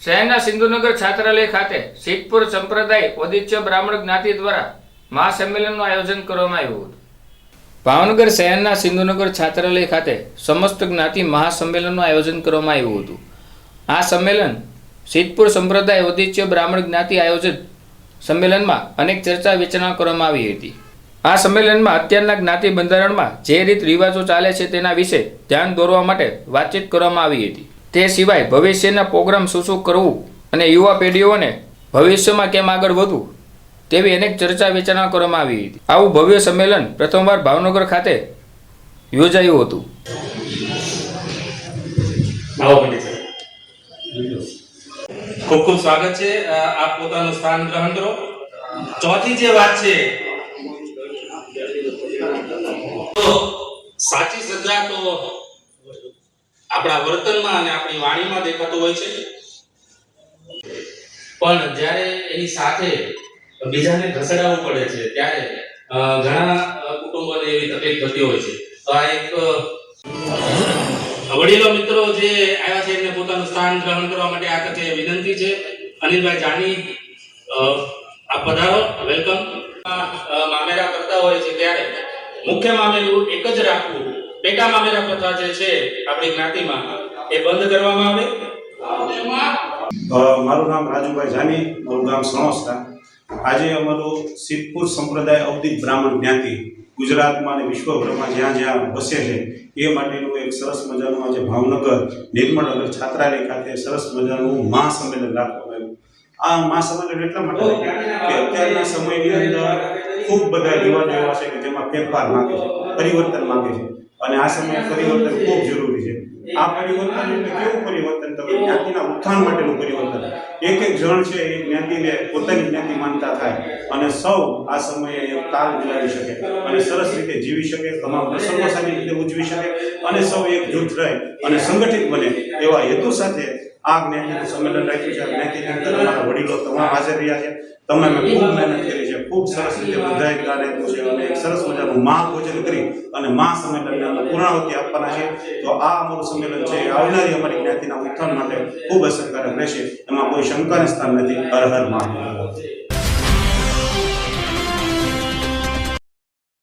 શહેરના સિંધુનગર છાત્રાલય ખાતે શીખપુર સંપ્રદાય ઓદિત્ય બ્રાહ્મણ જ્ઞાતિ દ્વારા મહાસંમેલનનું આયોજન કરવામાં આવ્યું હતું. ભાવનગર શહેરના સિંધુનગર છાત્રાલય ખાતે સમસ્ત જ્ઞાતિ મહાસંમેલનનું આયોજન કરવામાં આવ્યું હતું. આ સંમેલન સિદ્ધપુર સંપ્રદાય ઓદિત્ય બ્રાહ્મણ જ્ઞાતિ આયોજિત સંમેલનમાં અનેક ચર્ચા વિચારણા કરવામાં આવી હતી. આ સંમેલનમાં અત્યારના જ્ઞાતિ બંધારણમાં જે રીત રિવાજો ચાલે છે તેના વિશે ધ્યાન દોરવા માટે વાતચીત કરવામાં આવી હતી. તે સિવાય ભવિષ્યના પ્રોગ્રામ શું શું કરવું અને યુવા પેઢીઓને ભવિષ્યમાં કેમ આગળ વધવું તેવી અનેક ચર્ચા વિચારણા કરવામાં આવી હતી. આવું ભવ્ય સંમેલન પ્રથમવાર ભાવનગર ખાતે યોજાયું હતું. ખૂબ ખૂબ સ્વાગત છે. આપ પોતાનું સ્થાન ગ્રહણ કરો. ચોથી જે વાત છે સાચી શ્રદ્ધા તો આપણા વર્તનમાં અને આપણી વાણીમાં દેખાતું હોય છે. પણ જ્યારે એની સાથે બીજાને ઘસડાવવું પડે છે, ત્યારે ઘણા કુટુંબોને એવી તકલીફ થતી હોય છે. તો આ એક વડીલો મિત્રો જે આવ્યા છે, એમને પોતાનું સ્થાન ગ્રહણ કરવા માટે આ તકે વિનંતી છે. અનિલભાઈ જાની આ પધારો વેલકમ. મામેરા કરતા હોય છે ત્યારે મુખ્ય મામેરું એક જ રાખવું પેટા મામેરા પ્રથા જે છે, આપણી જ્ઞાતિમાં, એ બંધ કરવામાં આવે? મારું નામ રાજુભાઈ જાની, મારું ગામ સણોસરા આજે અમારું સિદ્ધપુર સંપ્રદાય અવધિક બ્રાહ્મણ જ્ઞાતિ ગુજરાતમાં અને વિશ્વભરમાં જ્યાં જ્યાં વસે છે, એ માટેનું એક સરસ મજાનું આજે ભાવનગર નિર્મળનગર છાત્રાલય ખાતે સરસ મજાનું મહાસંમેલન રાખવામાં આવ્યું. આ મહાસંમેલન એટલા માટે કે અત્યારના સમયની અંદર ખૂબ બધા રિવાજો એવા છે કે જેમાં ફેરફાર માગે છે, પરિવર્તન માગે છે. અને આ સમયે પરિવર્તન ખૂબ જરૂરી છે. આ પરિવર્તન એટલે કેવું પરિવર્તન? તો કે જ્ઞાતિના ઉત્થાન માટેનું પરિવર્તન. એક એક જણ છે, એ જ્ઞાતિને પોતાની જ્ઞાતિ માનતા થાય. અને સૌ આ સમયે એક તાલ મિલાવી શકે. અને સરસ રીતે જીવી શકે, તમામ પ્રસંગો સારી રીતે ઉજવી શકે અને સૌ એક જૂથ રહે અને સંગઠિત બને. એવા હેતુ સાથે આ જ્ઞાતિનું સંમેલન રાખ્યું છે. જ્ઞાતિની અંદર અમારા વડીલો તમામ હાજર રહ્યા છે. તમામે ખૂબ મહેનત કરી છે. ખૂબ સરસ રીતે બધાએ જ્ઞાન આપ્યું છે અને એક સરસ મજાનું મહાભોજન કરી અને મહાસંમેલનને અમે પૂર્ણાહુતિ આપવાના છે. તો આ અમારું સંમેલન છે. આવનારી અમારી જ્ઞાતિના ઉત્થાન માટે ખૂબ અસરકારક રહેશે. એમાં કોઈ शंका स्थान हर हर महादेव